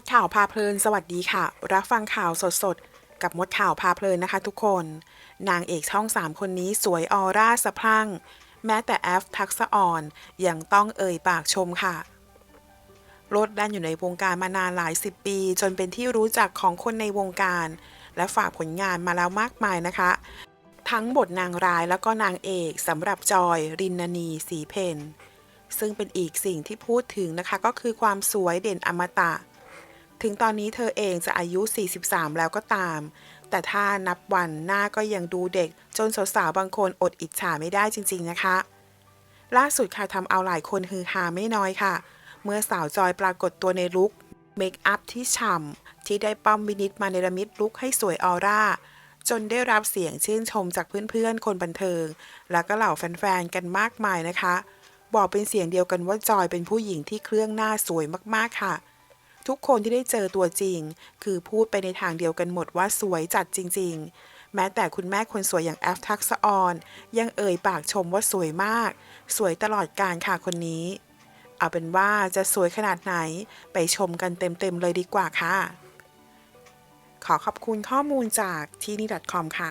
ดข่าวพาเพลินสวัสดีค่ะ รับฟังข่าวสดๆ กับมดข่าวพาเพลินนะคะทุกคน นางเอกช่อง 3 คนนี้สวยออร่าสะพรั่ง แม้แต่แอฟทักษอ่อนยังต้องเอ่ยปากชมค่ะโลดแล่นอยู่ในวงการมานานหลายสิบปี จนเป็นที่รู้จักของคนในวงการ และฝากผลงานมาแล้วมากมายนะคะ ทั้งบทนางร้ายแล้วก็นางเอกสำหรับจอย รินนานีสีเพนซึ่งเป็นอีกสิ่งที่พูดถึงนะคะก็คือความสวยเด่นอมตะ ถึงตอนนี้เธอเองจะอายุ 43 แล้วก็ตาม แต่ถ้านับวันหน้าก็ยังดูเด็ก จนสาวๆบางคนอดอิจฉาไม่ได้จริงๆนะคะ ล่าสุดค่ะทำเอาหลายคนฮือฮาไม่น้อยค่ะ เมื่อสาวจอยปรากฏตัวในลุคเมคอัพที่ฉ่ำที่ได้ป้อมวินิตมาเนรมิตลุคให้สวยออร่า จนได้รับเสียงชื่นชมจากเพื่อนๆ คนบันเทิง แล้วก็เหล่าแฟนๆ กันมากมายนะคะ บอกเป็นเสียงเดียวกันว่าจอยเป็นผู้หญิงที่เครื่องหน้าสวยมากๆค่ะ ทุกคนที่ได้เจอตัวจริง คือพูดไปในทางเดียวกันหมดว่าสวยจัดจริง ๆ แม้แต่คุณแม่คนสวยอย่างแอฟทักษออน ยังเอ่ยปากชมว่าสวยมาก สวยตลอดการค่ะคนนี้ เอาเป็นว่าจะสวยขนาดไหนไปชมกันเต็มๆเลยดีกว่าค่ะ ขอขอบคุณข้อมูลจากที่นี่ .com ค่ะ